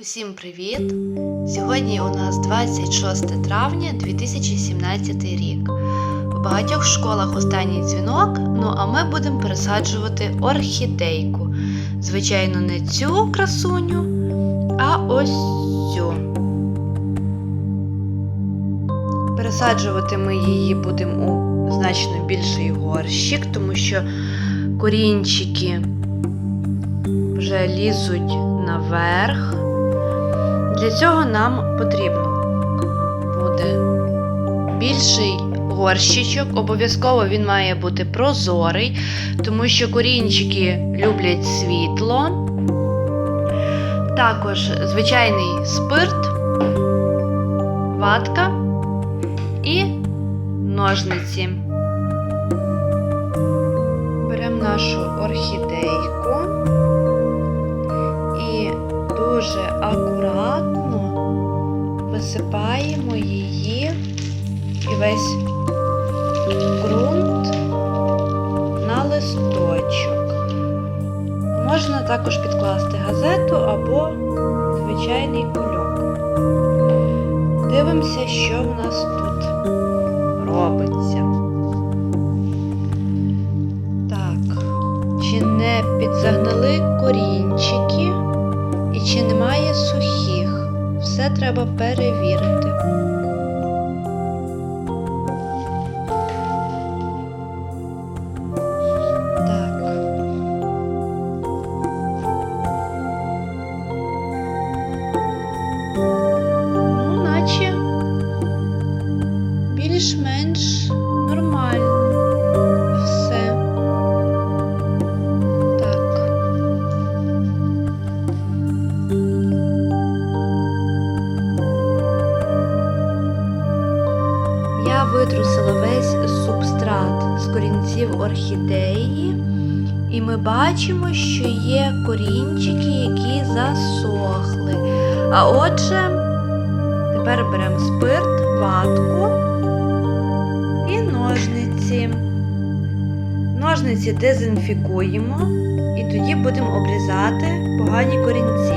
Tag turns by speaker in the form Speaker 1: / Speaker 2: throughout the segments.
Speaker 1: Усім привіт! Сьогодні у нас 26 травня 2017 рік. У багатьох школах останній дзвінок, ну а ми будемо пересаджувати орхідейку. Звичайно, не цю красуню, а ось цю. Пересаджувати ми її будемо у значно більший горщик, тому що корінчики вже лізуть наверх. Для цього нам потрібно буде більший горщичок. Обов'язково він має бути прозорий, тому що корінчики люблять світло. Також звичайний спирт, ватка і ножниці. Беремо нашу орхідейку дуже акуратно висипаємо її і весь ґрунт на листочок. Можна також підкласти газету або звичайний кульок. Дивимося, що в нас тут робиться. Так, чи не підзагнили корінчики? Треба перевірити. Витрусила весь субстрат з корінців орхідеї, і ми бачимо, що є корінчики, які засохли. А отже, тепер беремо спирт, ватку і ножниці. Ножниці дезінфікуємо і тоді будемо обрізати погані корінці.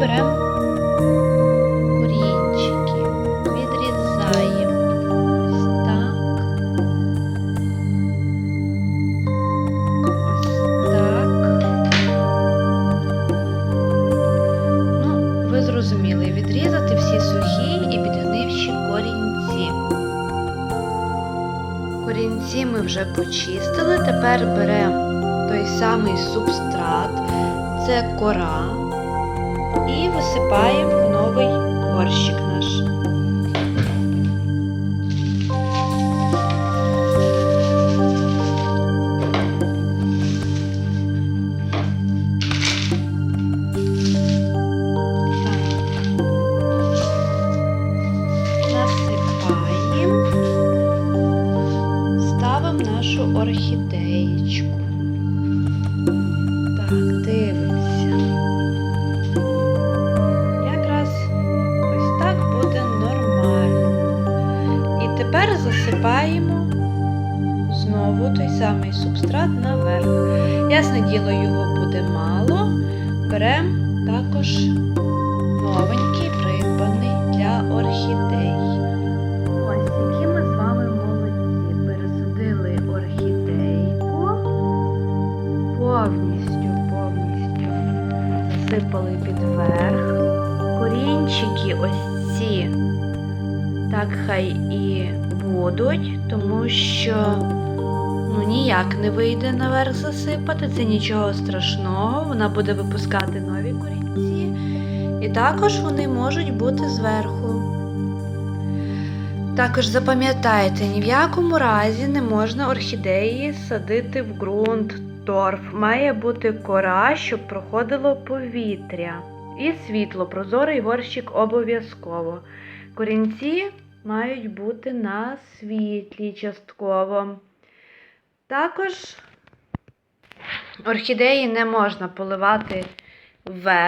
Speaker 1: Беремо корінчики, відрізаємо ось так. Ось так. Ну, ви зрозуміли, відрізати всі сухі і підгнивші корінці. Корінці ми вже почистили. Тепер беремо той самий субстрат, це кора, і висипаємо в новий горщик наш. Тепер засипаємо знову той самий субстрат наверх. Ясне діло, його буде мало. Беремо також новенький придбаний для орхідей. Ось які ми з вами молодці. Пересадили орхідейку. Повністю, повністю засипали під верх. Корінчики ось ці так хай і будуть, тому що ну ніяк не вийде наверх засипати, це нічого страшного, вона буде випускати нові корінці. І також вони можуть бути зверху. Також запам'ятайте, ні в якому разі не можна орхідеї садити в ґрунт, торф, має бути кора, щоб проходило повітря. І світло, прозорий горщик обов'язково. Корінці мають бути на світлі частково. Також орхідеї не можна поливати вверх.